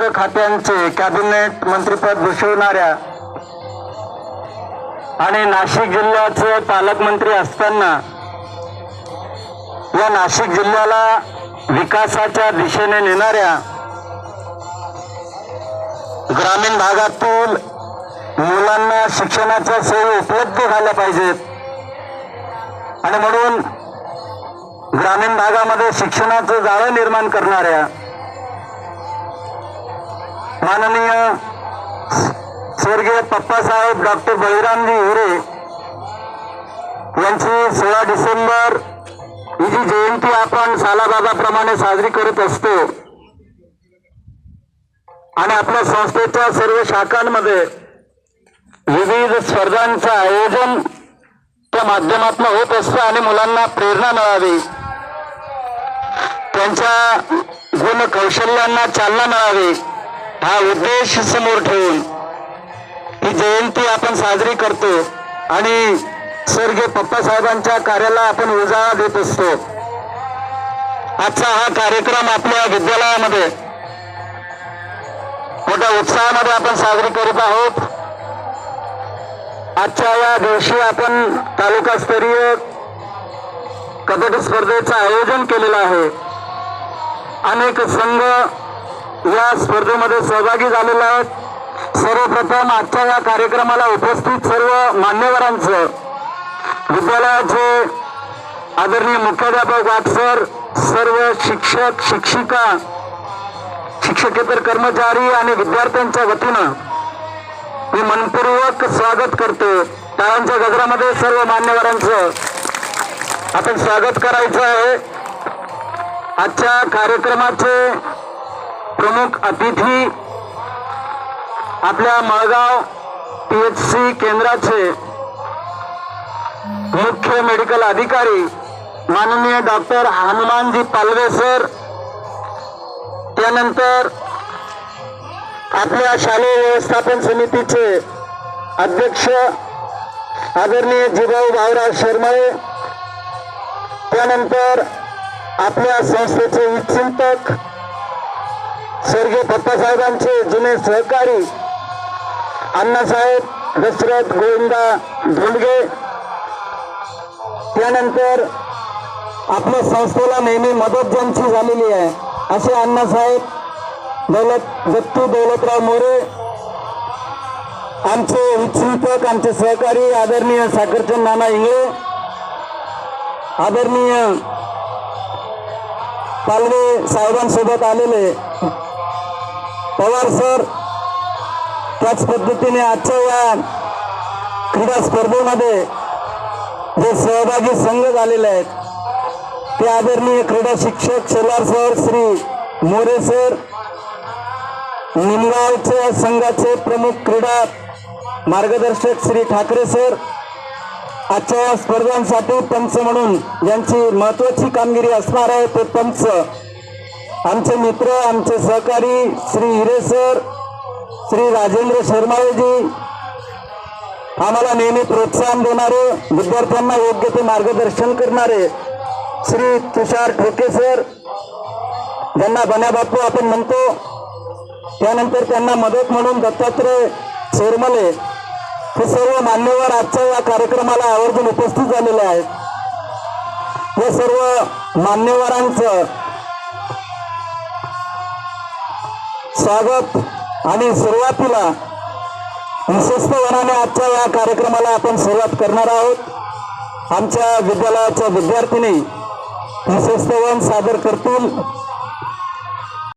विविध खात्यांचे कॅबिनेट मंत्रीपद भूषवणाऱ्या आणि नाशिक जिल्ह्याचे पालकमंत्री असताना या नाशिक जिल्ह्याला विकासाच्या दिशेने नेणाऱ्या ग्रामीण भागातील मुलांना शिक्षणाच्या सोयी उपलब्ध झाल्या पाहिजेत. आणि म्हणून ग्रामीण भागामध्ये शिक्षणाचं जाळं निर्माण करणाऱ्या माननीय स्वर्गीय पप्पासाहेब डॉक्टर बळीरामजी हिरे यांची सोळा डिसेंबर ही जी जयंती आपण सालाबाबाप्रमाणे साजरी करत असतो. आणि आपल्या संस्थेच्या सर्व शाखांमध्ये विविध स्पर्धांचं आयोजन त्या माध्यमातून होत असतं आणि मुलांना प्रेरणा मिळावी. त्यांच्या गुण कौशल्यांना चालना मिळावी. हा उद्देश समोर ठेवून ही जयंती आपण साजरी करतो आणि स्वर्गीय पप्पासाहेबांच्या कार्याला आपण उजाळा देत असतो. आजचा हा कार्यक्रम आपल्या विद्यालयामध्ये मोठ्या उत्साहामध्ये आपण साजरी करीत आहोत. आजच्या या दिवशी आपण तालुकास्तरीय कबड्डी स्पर्धेचं आयोजन केलेलं आहे. अनेक संघ या स्पर्धेमध्ये सहभागी झालेले आहेत. सर्वप्रथम आजच्या या कार्यक्रमाला उपस्थित सर्व मान्यवरांचं विद्यालयाचे आदरणीय मुख्याध्यापक वाटसर सर्व शिक्षक शिक्षिका शिक्षकेतर कर्मचारी आणि विद्यार्थ्यांच्या वतीनं मी मनपूर्वक स्वागत करतो. टाळांच्या गजरामध्ये सर्व मान्यवरांचं आपण स्वागत करायचं आहे. आजच्या कार्यक्रमाचे प्रमुख अतिथी आपल्या मळगाव पी एच सी केंद्राचे मुख्य मेडिकल अधिकारी माननीय डॉक्टर हनुमानजी पालवे सर त्यानंतर आपल्या शालेय व्यवस्थापन समितीचे अध्यक्ष आदरणीय जिभाऊ भाऊराव शर्मळे त्यानंतर आपल्या संस्थेचे चिंतक स्वर्गीय पप्पासाहेबांचे जुने सहकारी अण्णासाहेब दशरथ गोविंदा धोंडगे. त्यानंतर आपल्या संस्थेला नेहमी मदत ज्यांची झालेली आहे असे अण्णासाहेब दौलत दत्तू दौलतराव मोरे आमचे चिंतक आमचे सहकारी आदरणीय साखरचंद नाना इंगळे आदरणीय पालवे साहेबांसोबत आलेले पवार सर त्याच पद्धतीने आजच्या या क्रीडा स्पर्धेमध्ये जे सहभागी संघ झालेले आहेत ते आदरणीय क्रीडा शिक्षक शेलार सर श्री मोरे सर निमगावच्या संघाचे प्रमुख क्रीडा मार्गदर्शक श्री ठाकरे सर आजच्या या स्पर्धांसाठी पंच म्हणून ज्यांची महत्वाची कामगिरी असणार आहे ते पंच आमचे मित्र आमचे सहकारी श्री हिरे सर श्री राजेंद्र शर्माजी आम्हाला नेहमी प्रोत्साहन देणारे विद्यार्थ्यांना योग्य ते मार्गदर्शन करणारे श्री तुषार ठोके सर ज्यांना बन्याबापू आपण म्हणतो त्यानंतर त्यांना मदत म्हणून दत्तात्रय चोरमले हे सर्व मान्यवर आजच्या या कार्यक्रमाला आवर्जून उपस्थित झालेले आहेत. हे सर्व मान्यवरांचं स्वागत. आणि सुरुवातीला विशेषतवनाने आजच्या या कार्यक्रमाला आपण सुरुवात करणार आहोत. आमच्या विद्यालयाच्या विद्यार्थिनी विशेषतवन सादर करतील.